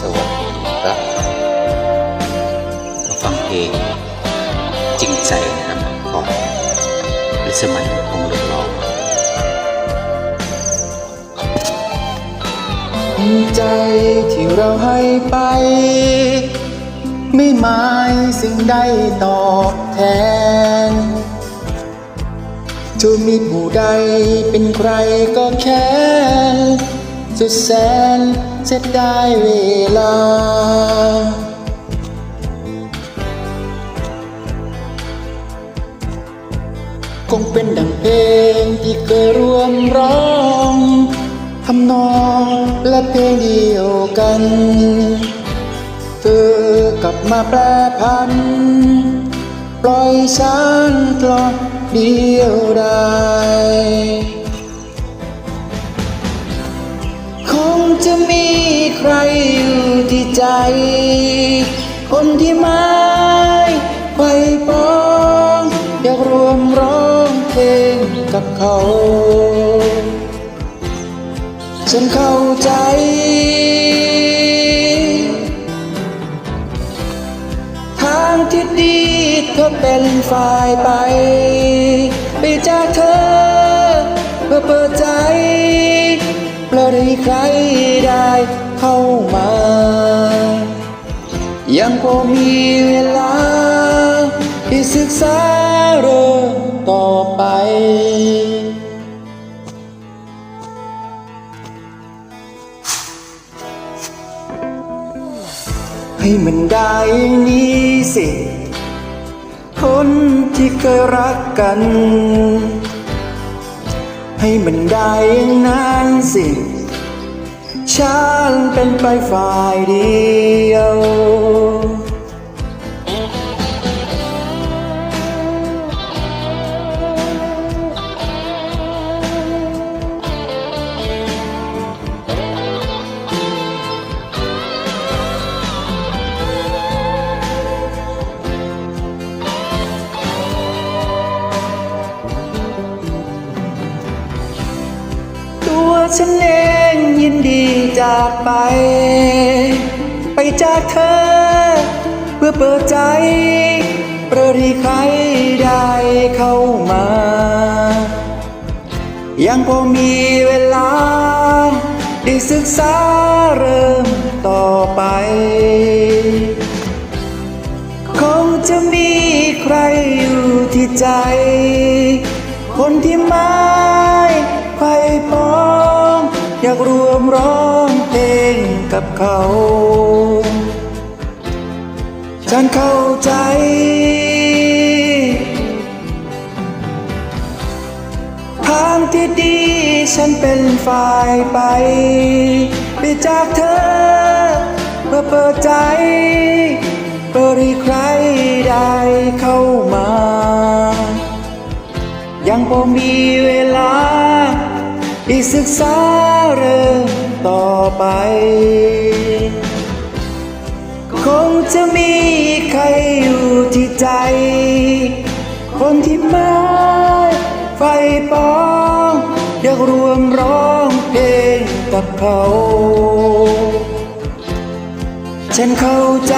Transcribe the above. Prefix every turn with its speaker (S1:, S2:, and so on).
S1: สวัสดีครับมาฟังเพลงจริงใจนะครับของลิสมันคงหลงร้อง
S2: ใจที่เราให้ไป ไม่หมายสิ่งใดตอบแทนจะมีผู้ใดเป็นใครก็แค่ สุดแสนเสียดายเวลา คงเป็นดังเพลงที่เคยร่วมร้องทำนองและเพลงเดียวกัน เธอกลับมาแปรพัน ปล่อยฉันกลอนเดียวได้ จะมีใครอยู่ที่ใจ คนที่ไม่ไฟปองอยากรวมร้องเพลงกับเขา ฉันเข้าใจ ทางที่ดีเธอเป็นฝ่ายไป ไปจากเธอเพื่อเปิดใจ เปล่าให้ใครได้เข้ามา ยังพอมีเวลาที่ศึกษาเรื่องต่อไปให้มันได้อย่างนี้สิ คนที่เคยรักกัน ให้มันได้อย่างนั้นสิ ฉันเป็นไปฝ่ายเดียว ฉันเองยินดีจากไป ไปจากเธอ เพื่อเปิดใจเพื่อที่ใครได้เข้ามา ยังพอมีเวลา ได้ศึกษาเริ่มต่อไป คงจะมีใครอยู่ที่ใจ คนที่ม่ไเขา ฉันเข้าใจ ทางที่ดีฉันเป็นฝ่ายไป ไปจากเธอ เพื่อเปิดใจ เปิดให้ใครได้เข้ามา ยังพอมีเวลาที่ศึกษาเรื่อง ต่อไป คงจะมีใครอยู่ที่ใจ คนที่ไม่ไฟปองอยากรวมร้องเพลงกับเขา ฉันเข้าใจ